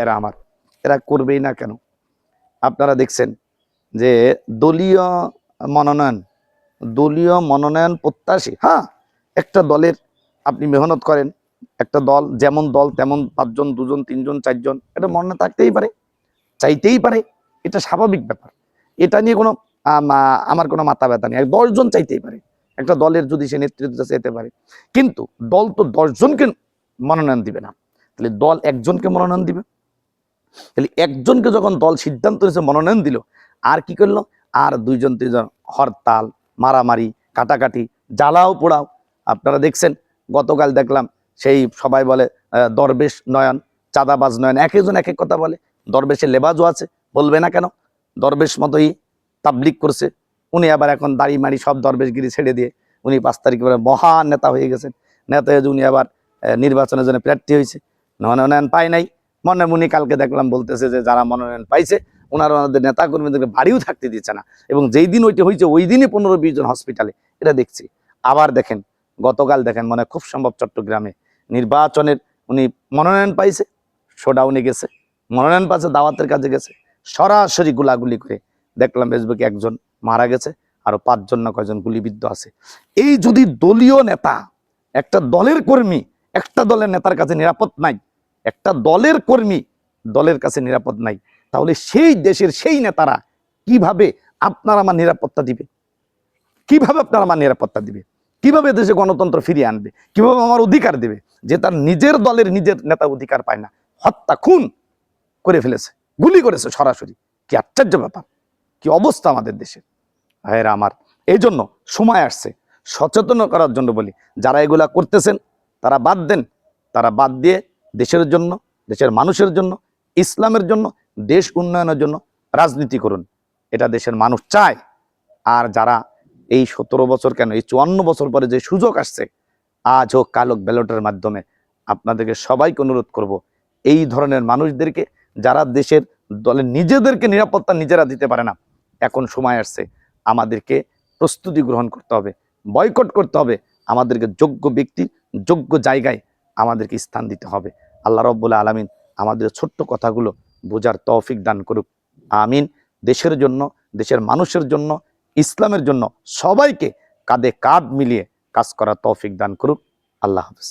এরা আমার। এরা করবেই না কেন? আপনারা দেখছেন যে দলীয় মনোনয়ন দলীয় মনোনয়ন প্রত্যাশী হ্যাঁ একটা দলের আপনি মেহনত করেন, একটা দল যেমন দল তেমন পাঁচজন, দুজন, তিনজন, চারজন, এটা মনে থাকতেই পারে, চাইতেই পারে, এটা স্বাভাবিক ব্যাপার। এটা নিয়ে কোনো আমার কোনো মাথা ব্যথা নেই। দশজন চাইতেই পারে। একটা দলের যদি সে নেতৃত্ব চাইতে পারে। কিন্তু দল তো দশজনকে মনোনয়ন দিবে না। তাহলে দল একজনকে মনোনয়ন দিবে? তাহলে একজনকে যখন দল সিদ্ধান্ত নিয়েছে, মনোনয়ন দিল, আর কি করল? আর দুইজন, তিনজন হরতাল, মারামারি, কাটাকাটি, জ্বালাও পোড়াও। আপনারা দেখছেন, গতকাল দেখলাম সেই সবাই বলে দরবেশ নয়ন, চাঁদাবাজ নয়ন, এক একজন এক এক কথা বলে। দরবেশের লেবাজও আছে, বলবে না কেন? দরবেশ মতোই তাবলিক করছে। উনি আবার এখন দাড়ি মাড়ি সব দরবেশগিরি ছেড়ে দিয়ে উনি পাঁচ তারিখে মহান নেতা হয়ে গেছেন। নেতা হয়ে উনি আবার নির্বাচনের জন্য প্রার্থী হয়েছে। মনোনয়ন পায় নাই। মনে মনে কালকে দেখলাম বলতেছে যে যারা মনোনয়ন পাইছে ওনারা ওনাদের নেতা কর্মীদেরকে বাড়িও থাকতে দিচ্ছে না। এবং যেই দিন ওইটা হয়েছে, ওই দিনই পনেরো বিশ জন হসপিটালে এটা দেখছি। আবার দেখেন, গতকাল দেখেন, মনে খুব সম্ভব চট্টগ্রামে নির্বাচনের উনি মনোনয়ন পাইছে শোডাউনে গেছে। মনোনয়ন পাইছে, দাওয়াতের কাজে গেছে। সরাসরি গুলাগুলি করে দেখলাম ফেসবুকে একজন মারা গেছে, আরও পাঁচজন না কয়জন গুলিবিদ্ধ আছে। এই যদি দলীয় নেতা, একটা দলের কর্মী, একটা দলের নেতার কাছে নিরাপদ নাই, একটা দলের কর্মী দলের কাছে নিরাপদ নাই, তাহলে সেই দেশের সেই নেতারা কীভাবে আপনার আমার নিরাপত্তা দিবে? কীভাবে আপনার আমার নিরাপত্তা দিবে? কীভাবে দেশে গণতন্ত্র ফিরিয়ে আনবে? কীভাবে আমার অধিকার দেবে যে তার নিজের দলের নিজের নেতা অধিকার পায় না? হত্যা খুন করে ফেলেছে, গুলি করেছে সরাসরি। কি আশ্চর্য ব্যাপার। কি অবস্থা আমাদের দেশের ভাইয়েরা আমার এই জন্য সময় আসছে। সচেতন করার জন্য বলি, যারা এগুলা করতেছেন, তারা বাদ দেন। তারা বাদ দিয়ে দেশের জন্য, দেশের মানুষের জন্য, ইসলামের জন্য, দেশ উন্নয়নের জন্য রাজনীতি করুন। এটা দেশের মানুষ চায়। আর যারা এই সতেরো বছর কেন, এই চুয়ান্ন বছর পরে যে সুযোগ আসছে, আজ হোক কালক ব্যালটের মাধ্যমে আপনাদেরকে সবাইকে অনুরোধ করব, এই ধরনের মানুষদেরকে, যারা দেশের দলের নিজেদেরকে নিরাপত্তা নিজেরা দিতে পারে না এখন সময় আসছে আমাদেরকে প্রস্তুতি গ্রহণ করতে হবে, বয়কট করতে হবে, আমাদেরকে যোগ্য ব্যক্তি, যোগ্য জায়গায় আমাদেরকে স্থান দিতে হবে। আল্লাহ রব্বুল্লা আলমিন আমাদের ছোট্ট কথাগুলো বোঝার তৌফিক দান করুক। আমিন। দেশের জন্য, দেশের মানুষের জন্য, ইসলামের জন্য সবাইকে কাঁধে কাঁধ মিলিয়ে কাজ করার তৌফিক দান করুক। আল্লাহ হাফিজ।